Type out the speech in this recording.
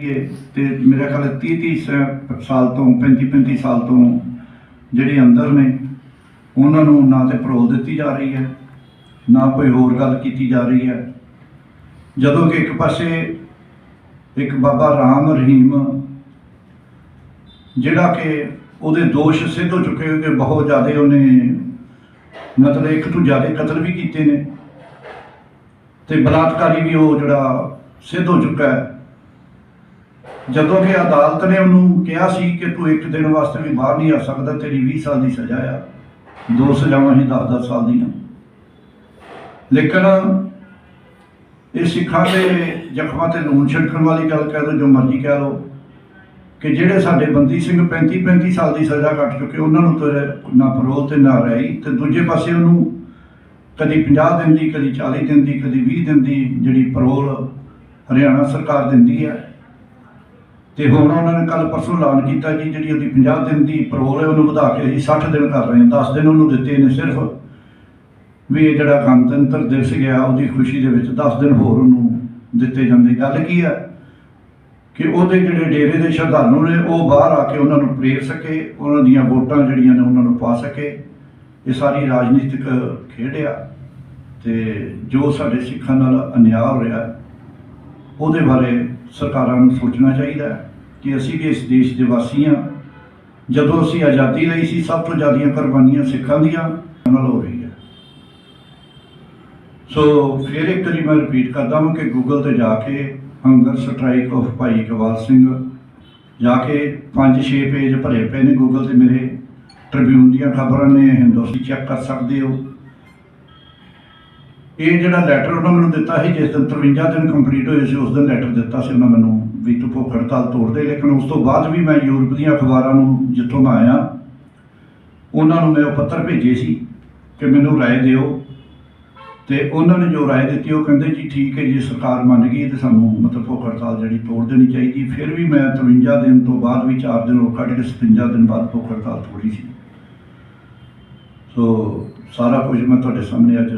ਇਹ ਤੇ ਮੇਰਾ ਖਿਆਲ ਹੈ 30 30 ਸਾਲ ਤੋਂ 35 35 ਸਾਲ ਤੋਂ ਜਿਹੜੇ ਅੰਦਰ ਨੇ, ਉਹਨਾਂ ਨੂੰ ਨਾ ਤੇ ਪਰੋਲ ਦਿੱਤੀ ਜਾ ਰਹੀ ਹੈ, ਨਾ ਕੋਈ ਹੋਰ ਗੱਲ ਕੀਤੀ ਜਾ ਰਹੀ ਹੈ। ਜਦੋਂ ਕਿ ਇੱਕ ਪਾਸੇ ਇੱਕ ਬਾਬਾ ਰਾਮ ਰਹੀਮ, ਜਿਹੜਾ ਕਿ ਉਹਦੇ ਦੋਸ਼ ਸਿੱਧ ਹੋ ਚੁੱਕੇ ਕਿ ਬਹੁਤ ਜ਼ਿਆਦਾ ਉਹਨੇ ਮਤਲਬ ਇੱਕ ਤੋਂ ਜ਼ਿਆਦਾ ਕਤਲ ਵੀ ਕੀਤੇ ਨੇ, ਤੇ ਬਲਾਤਕਾਰੀ ਵੀ ਉਹ ਜਿਹੜਾ ਸਿੱਧ ਹੋ ਚੁੱਕਾ ਹੈ। ਜਦੋਂ ਕਿ ਅਦਾਲਤ ਨੇ ਉਹਨੂੰ ਕਿਹਾ ਸੀ ਕਿ ਤੂੰ ਇੱਕ ਦਿਨ ਵਾਸਤੇ ਵੀ ਬਾਹਰ ਨਹੀਂ ਆ ਸਕਦਾ, ਤੇਰੀ 20 ਸਾਲ ਦੀ ਸਜ਼ਾ ਆ। ਦੋ ਸਜ਼ਾਵਾਂ ਹੀ 10-10 ਸਾਲ ਦੀਆਂ। ਲੇਕਿਨ ਇਹ ਸਿੱਖਾਂ ਦੇ ਜ਼ਖਮਾਂ ਤੇ ਲੂਣ ਛਿੜਕਣ ਵਾਲੀ ਗੱਲ ਕਹਿ ਦੋ ਜੋ ਮਰਜ਼ੀ ਕਹਿ ਲਓ, ਕਿ ਜਿਹੜੇ ਸਾਡੇ ਬੰਦੀ ਸਿੰਘ 35 35 ਸਾਲ ਦੀ ਸਜ਼ਾ ਕੱਟ ਚੁੱਕੇ, ਉਹਨਾਂ ਨੂੰ ਤਾਂ ਨਾ ਪਰੋਲ ਤੇ ਨਾ ਰਹੀ ਤੇ ਦੂਜੇ ਪਾਸੇ ਉਹਨੂੰ ਕਦੀ 50 ਦਿਨ ਦੀ, ਕਦੀ 40 ਦਿਨ ਦੀ, ਕਦੀ 20 ਦਿਨ ਦੀ ਜਿਹੜੀ ਪਰੋਲ ਹਰਿਆਣਾ ਸਰਕਾਰ ਦਿੰਦੀ ਹੈ ਤੇ ਹੁਣ ਉਹਨਾਂ ਨੇ ਕੱਲ ਪਰਸੋਂ ਐਲਾਨ ਕੀਤਾ ਜੀ, ਜਿਹੜੀ ਉਹਦੀ 50 ਦਿਨ ਦੀ ਪਰੋਲ ਹੈ ਉਹਨੂੰ ਵਧਾ ਕੇ ਅਸੀਂ 60 ਦਿਨ ਕਰ ਰਹੇ ਹਾਂ 10 ਦਿਨ ਉਹਨੂੰ ਦਿੱਤੇ ਨੇ ਸਿਰਫ। ਵੀ ਇਹ ਜਿਹੜਾ ਗਣਤੰਤਰ ਦਿਵਸ ਗਿਆ, ਉਹਦੀ ਖੁਸ਼ੀ ਦੇ ਵਿੱਚ 10 ਦਿਨ ਹੋਰ ਉਹਨੂੰ ਦਿੱਤੇ ਜਾਂਦੇ। ਗੱਲ ਕੀ ਹੈ ਕਿ ਉਹਦੇ ਜਿਹੜੇ ਡੇਰੇ ਦੇ ਸ਼ਰਧਾਲੂ ਨੇ, ਉਹ ਬਾਹਰ ਆ ਕੇ ਉਹਨਾਂ ਨੂੰ ਪ੍ਰੇਰ ਸਕੇ, ਉਹਨਾਂ ਦੀਆਂ ਵੋਟਾਂ ਜਿਹੜੀਆਂ ਨੇ ਉਹਨਾਂ ਨੂੰ ਪਾ ਸਕੇ। ਇਹ ਸਾਰੀ ਰਾਜਨੀਤਿਕ ਖੇਡ ਆ ਤੇ ਜੋ ਸਾਡੇ ਸਿੱਖਾਂ ਨਾਲ ਅਨਿਆਂ ਹੋ ਰਿਹਾ ਉਹਦੇ ਬਾਰੇ ਸਰਕਾਰਾਂ ਨੂੰ ਸੋਚਣਾ ਚਾਹੀਦਾ ਕਿ ਅਸੀਂ ਵੀ ਇਸ ਦੇਸ਼ ਦੇ ਵਾਸੀ ਹਾਂ। ਜਦੋਂ ਅਸੀਂ ਆਜ਼ਾਦੀ ਲਈ ਸੀ, ਸਭ ਤੋਂ ਜ਼ਿਆਦੀਆਂ ਕੁਰਬਾਨੀਆਂ ਸਿੱਖਾਂ ਦੀਆਂ ਨਾਲ ਹੋ ਰਹੀ ਹੈ। ਸੋ ਫਿਰ ਇੱਕ ਵਾਰੀ ਮੈਂ ਰਿਪੀਟ ਕਰਦਾ ਹਾਂ ਕਿ ਗੂਗਲ ਤੇ ਜਾ ਕੇ ਹੰਗਰ ਸਟ੍ਰਾਈਕ ਆਫ ਭਾਈ ਇਕਬਾਲ ਸਿੰਘ ਜਾ ਕੇ 5-6 ਪੇਜ ਭਰੇ ਪਏ ਨੇ ਗੂਗਲ ਤੇ ਮੇਰੇ ਟ੍ਰਿਬਿਊਨ ਦੀਆਂ ਖਬਰਾਂ ਨੇ ਹਿੰਦੁਸਤਾਨ ਚੈੱਕ ਕਰ ਸਕਦੇ ਹੋ। ਇਹ ਜਿਹੜਾ ਲੈਟਰ ਉਹਨਾਂ ਮੈਨੂੰ ਦਿੱਤਾ ਸੀ, ਜਿਸ ਦਿਨ 53 ਦਿਨ ਕੰਪਲੀਟ ਹੋਏ ਸੀ, ਉਸ ਦਿਨ ਲੈਟਰ ਦਿੱਤਾ ਸੀ ਉਹਨਾਂ ਮੈਨੂੰ ਵੀ ਤੂੰ ਭੁੱਖ ਹੜਤਾਲ ਤੋੜ ਦੇ। ਲੇਕਿਨ ਉਸ ਤੋਂ ਬਾਅਦ ਵੀ ਮੈਂ ਯੂਰਪ ਦੀਆਂ ਅਖਬਾਰਾਂ ਨੂੰ ਜਿੱਥੋਂ ਮੈਂ ਆਇਆ, ਉਹਨਾਂ ਨੂੰ ਮੈਂ ਉਹ ਪੱਤਰ ਭੇਜੇ ਸੀ ਕਿ ਮੈਨੂੰ ਰਾਏ ਦਿਓ। ਤੇ ਉਹਨਾਂ ਨੇ ਜੋ ਰਾਏ ਦਿੱਤੀ, ਉਹ ਕਹਿੰਦੇ ਜੀ ਠੀਕ ਹੈ ਜੀ, ਸਰਕਾਰ ਮੰਨ ਗਈ ਤੇ ਸਾਨੂੰ ਮਤਲਬ ਭੁੱਖ ਹੜਤਾਲ ਜਿਹੜੀ ਤੋੜ ਦੇਣੀ ਚਾਹੀਦੀ। ਫਿਰ ਵੀ ਮੈਂ 53 ਦਿਨ ਤੋਂ ਬਾਅਦ ਵੀ 4 ਦਿਨ ਉਹ ਕੱਢ ਕੇ 57 ਦਿਨ ਬਾਅਦ ਭੁੱਖ ਹੜਤਾਲ ਤੋੜੀ ਸੀ। ਸੋ ਸਾਰਾ ਕੁਝ ਮੈਂ ਤੁਹਾਡੇ ਸਾਹਮਣੇ ਅੱਜ